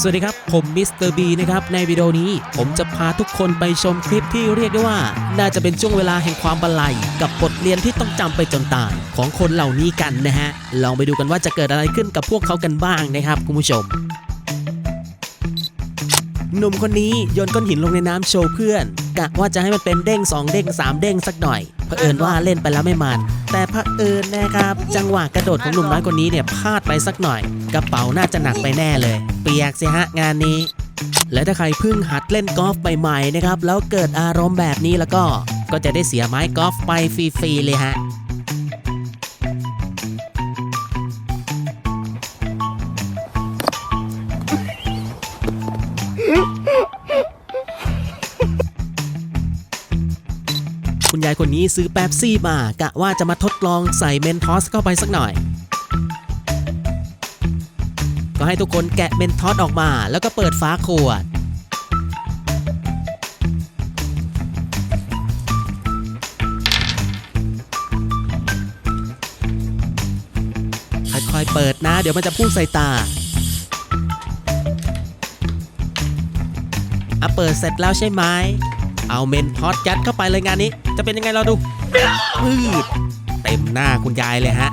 สวัสดีครับ ผมมิสเตอร์บีนะครับ ในวิดีโอนี้ ผมจะพาทุกคนไปชมคลิปที่เรียกได้ว่า น่าจะเป็นช่วงเวลาแห่งความบันไลกับบทเรียนที่ต้องจำไปจนตายของคนเหล่านี้กันนะฮะ ลองไปดูกันว่าจะเกิดอะไรขึ้นกับพวกเขากันบ้างนะครับคุณผู้ชม หนุ่มคนนี้โยนก้อนหินลงในน้ำโชว์เพื่อนกะว่าจะให้มันเป็นเด้งสองเด้งสามเด้งสักหน่อยเผอิญว่าเล่นไปแล้วไม่มัน แต่เผอิญนะครับ จังหวะกระโดดของหนุ่มน้อยคนนี้เนี่ยพลาดไปสักหน่อย กระเป๋าน่าจะหนักไปแน่เลย เปียกสิฮะงานนี้ และถ้าใครเพิ่งหัดเล่นกอล์ฟใหม่ๆนะครับแล้วเกิดอารมณ์แบบนี้แล้วก็ก็จะได้เสียไม้กอล์ฟไปฟรีๆเลยฮะ คนนี้ซื้อแป๊บซี่มากะว่าจะมาทดลองใส่เมนทอสเข้าไปสักหน่อย ก็ให้ทุกคนแกะเมนทอสออกมา แล้วก็เปิดฝาขวด ค่อยๆเปิดนะ เดี๋ยวมันจะพุ่งใส่ตาอะเปิดเสร็จแล้วใช่ไหม เอาเมนทอสยัดเข้าไปเลยงานนี้ จะเป็นยังไงเราดูพืดเต็มหน้าคุณยายเลยฮะ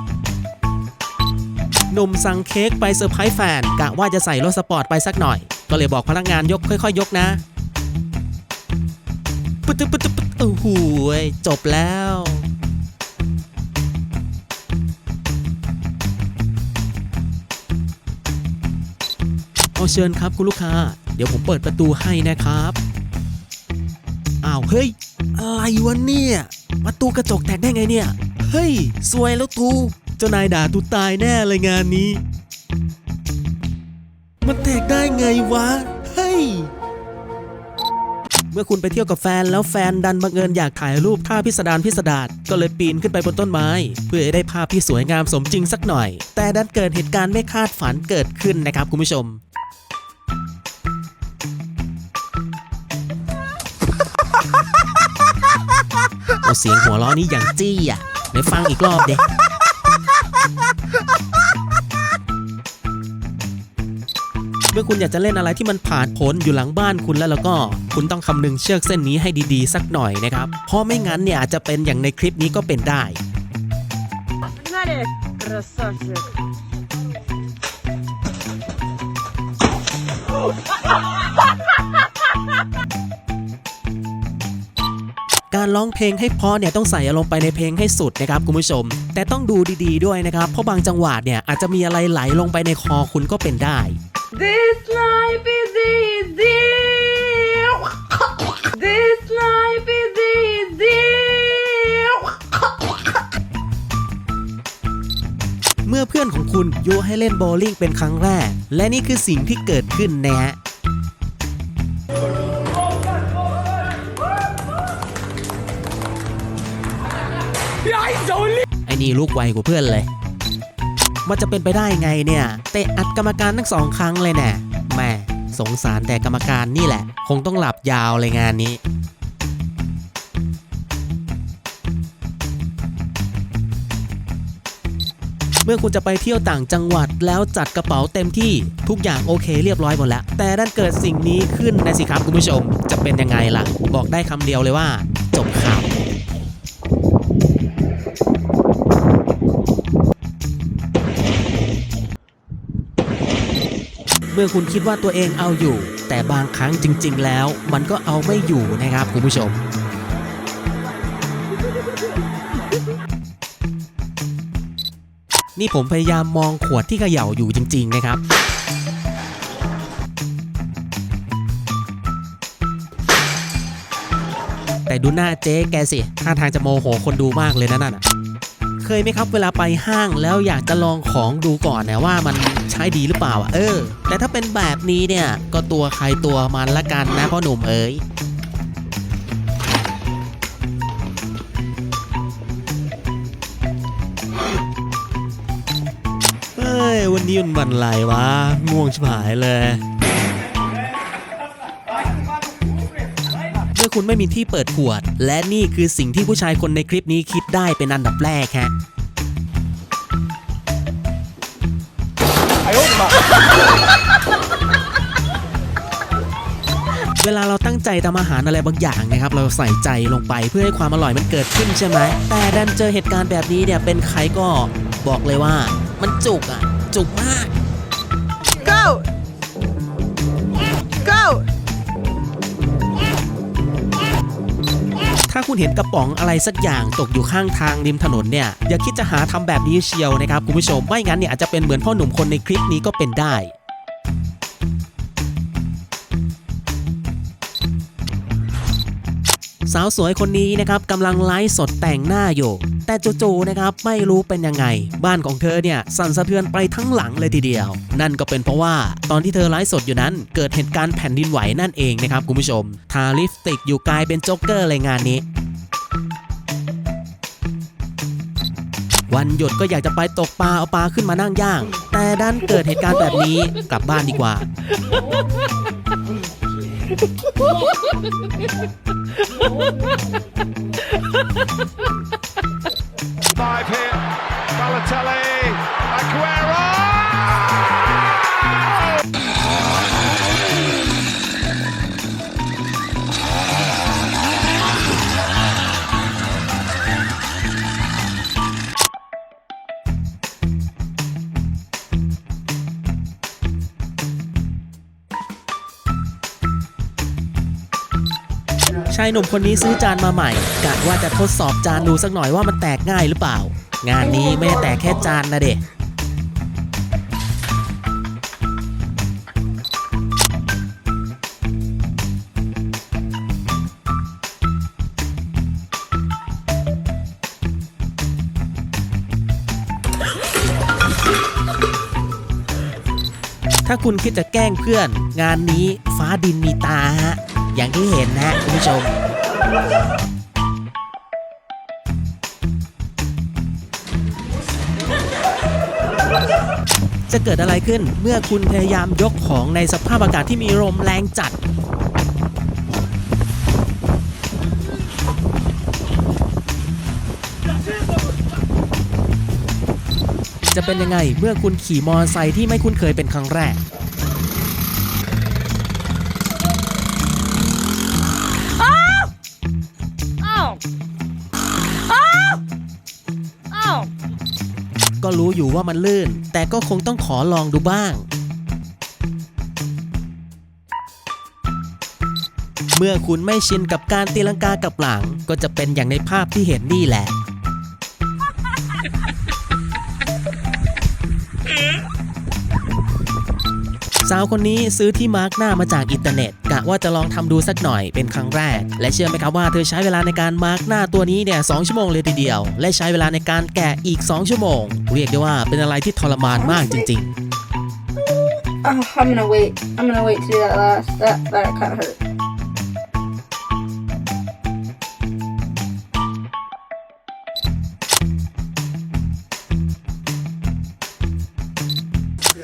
หนุ่มสั่งเค้กไปเซอร์ไพรส์แฟนกะว่าจะใส่รถสปอร์ตไปสักหน่อย ก็เลยบอกพนักงานยกค่อย ๆ ยกนะปึ๊ดปึ๊ดปึ๊ดโอ้โหยจบแล้วเอาเชิญครับคุณลูกค้า เดี๋ยวผมเปิดประตูให้นะครับาวเฮ้ย อะไรวะเนี่ยประตูกระจกแตกได้ไงเนี่ย เฮ้ย สวยแล้วตูเจ้านายด่าตูตายแน่เลยงานนี้ มันแตกได้ไงวะ เฮ้ย เมื่อคุณไปเที่ยวกับแฟนแล้วแฟนดันบังเอิญอยากถ่ายรูปท่าพิสดารพิสดารก็เลยปีนขึ้นไปบนต้นไม้ เพื่อให้ได้ภาพที่สวยงามสมจริงสักหน่อย แต่ดันเกิดเหตุการณ์ไม่คาดฝันเกิดขึ้นนะครับคุณผู้ชม โอ้เสียงหัวล้อนี้อย่างจี้อ่ะไหนฟังอีกรอบเด็เมื่อคุณอยากจะเล่นอะไรที่มันผ่านผลอยู่หลังบ้านคุณแล้วแล้วก็ คุณต้องคำนึงเชือกเส้นนี้ให้ดีๆ สักหน่อยนะครับ เพราะไม่งั้นเนี่ยอาจจะเป็นอย่างในคลิปนี้ก็เป็นได้ Погнали! Красавчик! การร้องเพลงให้เพราะเนี่ยต้องใส่อารมณ์ไปในเพลงให้สุดนะครับคุณผู้ชม แต่ต้องดูดีๆด้วยนะครับ เพราะบางจังหวะเนี่ยอาจจะมีอะไรไหลลงไปในคอคุณก็เป็นได้ This life is easy! This life is easy! เมื่อเพื่อนของคุณยุให้เล่นโบว์ลิ่งเป็นครั้งแรก และนี่คือสิ่งที่เกิดขึ้นนะฮะ ไอ้นี่ลูกไวกว่าเพื่อนเลย มันจะเป็นไปได้ไงเนี่ย เตะอัดกรรมการทั้งสองครั้งเลยแน่แม่สงสารแต่กรรมการนี่แหละ คงต้องหลับยาวเลยงานนี้เมื่อคุณจะไปเที่ยวต่างจังหวัดแล้วจัดกระเป๋าเต็มที่ทุกอย่างโอเคเรียบร้อยหมดแล้ว แต่ดันเกิดสิ่งนี้ขึ้นนะสิครับคุณผู้ชม จะเป็นยังไงล่ะ บอกได้คำเดียวเลยว่า เมื่อคุณคิดว่าตัวเองเอาอยู่ แต่บางครั้งจริง ๆ แล้วมันก็เอาไม่อยู่นะครับคุณผู้ชมนี่ผมพยายามมองขวดที่เขย่าอยู่จริง ๆ นะครับ แต่ดูหน้าเจ๊แกสิท่าทางจะโมโหคนดูมากเลยนะนั่นะ เคยไหมครับเวลาไปห้างแล้วอยากจะลองของดูก่อนนะว่ามันใช้ดีหรือเปล่าอะเออ แต่ถ้าเป็นแบบนี้เนี่ยก็ตัวใครตัวมันละกันนะพ่อหนุ่มเอ๋ยเฮ้ยวันนี้มันวันอะไรวะง่วงชิบหายเลย คุณไม่มีที่เปิดขวด และนี่คือสิ่งที่ผู้ชายคนในคลิปนี้คิดได้เป็นอันดับแรกฮะเวลาเราตั้งใจทำอาหารอะไรบางอย่างนะครับเราใส่ใจลงไปเพื่อให้ความอร่อยมันเกิดขึ้นใช่ไหมแต่ดันเจอเหตุการณ์แบบนี้เนี่ยเป็นใครก็บอกเลยว่า มันจุกอะจุกมาก คุณเห็นกระป๋องอะไรสักอย่างตกอยู่ข้างทางริมถนนเนี่ยอย่าคิดจะหาทำแบบนี้เชียวนะครับคุณผู้ชมไม่งั้นเนี่ยอาจจะเป็นเหมือนพ่อหนุ่มคนในคลิปนี้ก็เป็นได้ สาวสวยคนนี้นะครับกำลังไลฟ์สดแต่งหน้าอยู่ แต่จู่ๆนะครับไม่รู้เป็นยังไง บ้านของเธอเนี่ยสั่นสะเทือนไปทั้งหลังเลยทีเดียว นั่นก็เป็นเพราะว่าตอนที่เธอไลฟ์สดอยู่นั้น เกิดเหตุการณ์แผ่นดินไหวนั่นเองนะครับคุณผู้ชมทาลิปสติกอยู่กลายเป็นโจ๊กเกอร์เลยงานนี้วันหยุดก็อยากจะไปตกปลาเอาปลาขึ้นมานั่งย่าง แต่ดันเกิดเหตุการณ์แบบนี้กลับบ้านดีกว่า Five here. Balotelli. Aguero. ายหนุ่มคนนี้ซื้อจานมาใหม่กะว่าจะทดสอบจานดูสักหน่อยว่ามันแตกง่ายหรือเปล่า งานนี้ไม่ได้แตกแค่จานนะเด็กถ้าคุณคิดจะแกล้งเพื่อน งานนี้ฟ้าดินมีตาฮะ อย่างที่เห็นนะคุณผู้ชม จะเกิดอะไรขึ้นเมื่อคุณพยายามยกของในสภาพอากาศที่มีลมแรงจัดจะเป็นยังไงเมื่อคุณขี่มอเตอร์ไซค์ที่ไม่คุ้นเคยเป็นครั้งแรก รู้อยู่ว่ามันลื่น แต่ก็คงต้องขอลองดูบ้าง เมื่อคุณไม่ชินกับการตีลังกากับหลัง ก็จะเป็นอย่างในภาพที่เห็นนี่แหละสาวคนนี้ซื้อที่มาร์กหน้ามาจากอินเทอร์เน็ต กว่าจะลองทำดูสักหน่อยเป็นครั้งแรก และเชื่อไหมครับว่าเธอใช้เวลาในการมาร์กหน้าตัวนี้เนี่ยสชั่วโมงเลยทีเดียว และใช้เวลาในการแกะอีก 2 ชั่วโมง เรียกได้ว่าเป็นอะไรที่ทรมานมากจริง Oh, I'm gonna wait. I'm gonna wait to do that last. That that kind of hurt.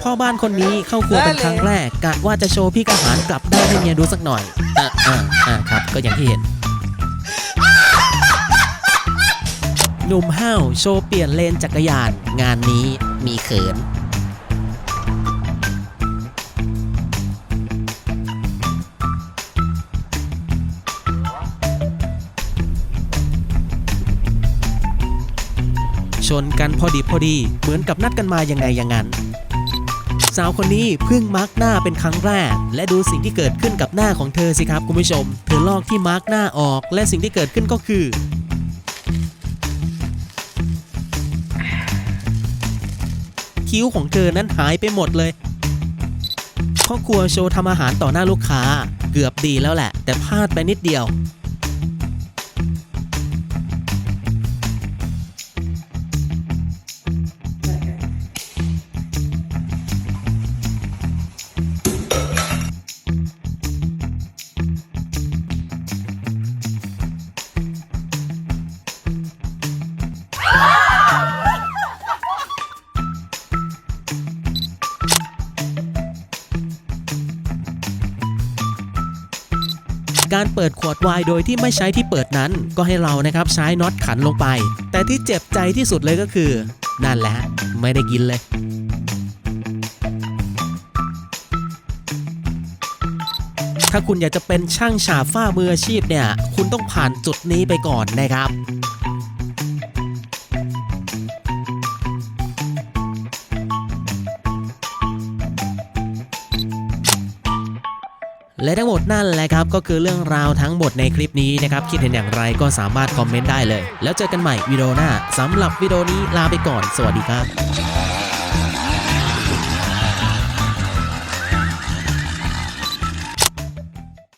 พ่อบ้านคนนี้เข้าครัวเป็นครั้งแรกกะว่าจะโชว์พี่กระหารกลับได้ให้เมียดูสักหน่อยอะอ่าอ่าครับ ก็อย่างที่เห็นหนุ่มห้าวโชว์เปลี่ยนเลนจักรยาน งานนี้มีเขิน ชนกันพอดีพอดีเหมือนกับนัดกันมายังไงอย่างนั้น สาวคนนี้เพิ่งมาร์กหน้าเป็นครั้งแรก และดูสิ่งที่เกิดขึ้นกับหน้าของเธอสิครับคุณผู้ชม เธอลอกที่มาร์กหน้าออก และสิ่งที่เกิดขึ้นก็คือคิ้วของเธอนั้นหายไปหมดเลยพ่อครัวโชว์ทำอาหารต่อหน้าลูกค้า เกือบดีแล้วแหละ แต่พลาดไปนิดเดียว เปิดขวดไวน์โดยที่ไม่ใช้ที่เปิดนั้น ก็ให้เรานะครับใช้น็อตขันลงไป แต่ที่เจ็บใจที่สุดเลยก็คือ นั่นแหละไม่ได้กินเลยถ้าคุณอยากจะเป็นช่างฉาบฝ้ามืออาชีพเนี่ย คุณต้องผ่านจุดนี้ไปก่อนนะครับ และทั้งหมดนั่นแหละครับก็คือเรื่องราวทั้งหมดในคลิปนี้นะครับ คิดเห็นอย่างไรก็สามารถคอมเมนต์ได้เลย แล้วเจอกันใหม่วิดีโอหน้าสำหรับวิดีโอนี้ลาไปก่อน สวัสดีครับ